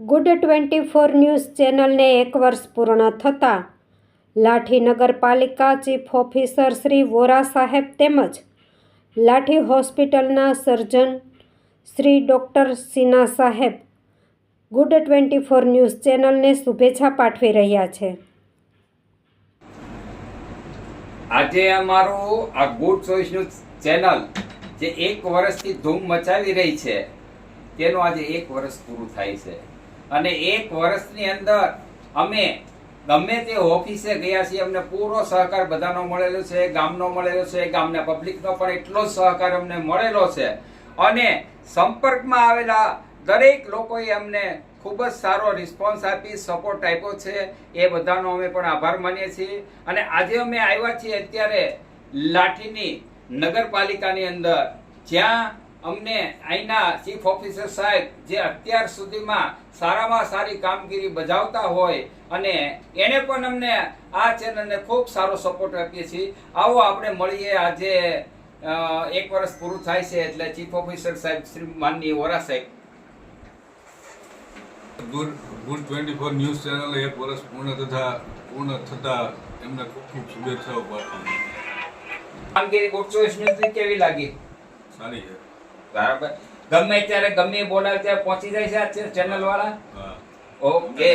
Good twenty four news ચેનલને એક વર્ષ પૂર્ણ થતાં લાઠી નગરપાલિકા ચીફ ઓફિસર શ્રી વોરા સાહેબ તેમજ લાઠી હોસ્પિટલના સર્જન શ્રી ડૉક્ટર સિના સાહેબ ગુડ ટ્વેન્ટી ફોર ન્યૂઝ ચેનલને શુભેચ્છા પાઠવી રહ્યા છે. આજે અમારું આ ગુડ ચોઈસ ન્યૂઝ ચેનલ જે એક વર્ષથી ધૂમ મચાવી રહી છે, તેનું આજે એક વર્ષ પૂરું થાય છે. અને એક વર્ષની અંદર અમે ગમે તે ઓફિસે ગયા છીએ, અમને પૂરો સહકાર બધાનો મળેલો છે, ગામનો મળેલો છે, ગામના પબ્લિકનો પણ એટલો જ સહકાર અમને મળેલો છે. અને સંપર્કમાં આવેલા દરેક લોકોએ અમને ખૂબ જ સારો રિસ્પોન્સ આપી સપોર્ટ આપ્યો છે. એ બધાનો અમે પણ આભાર માનીએ છીએ. અને આજે અમે આવ્યા છીએ અત્યારે લાઠીની નગરપાલિકાની અંદર. જ્યાં અમને અહીંના ચીફ ઓફિસર સાહેબ જે અત્યાર સુધીમાં સારામાં સારી કામગીરી બજાવતા હોય અને એને પણ અમને આ ચેનલને ખૂબ સારો સપોર્ટ આપીએ છીએ. આવો આપણે મળીએ આજે એક વર્ષ પૂરું થાય છે એટલે ચીફ ઓફિસર સાહેબ શ્રી માનની વોરા સાહેબ. Good good twenty four news channel એક વર્ષ પૂર્ણ તથા પૂર્ણ થતા એમને ખૂબ ખૂબ શુભેચ્છાઓ પાઠવું. કામગીરી ગુડ ચોઇસ ન્યૂઝની કેવી લાગી? સારી છે. બરાબર? ગમે ત્યારે ગમે બોલાવે ત્યારે પહોંચી જાય છે આ ચેનલ વાળા? ઓકે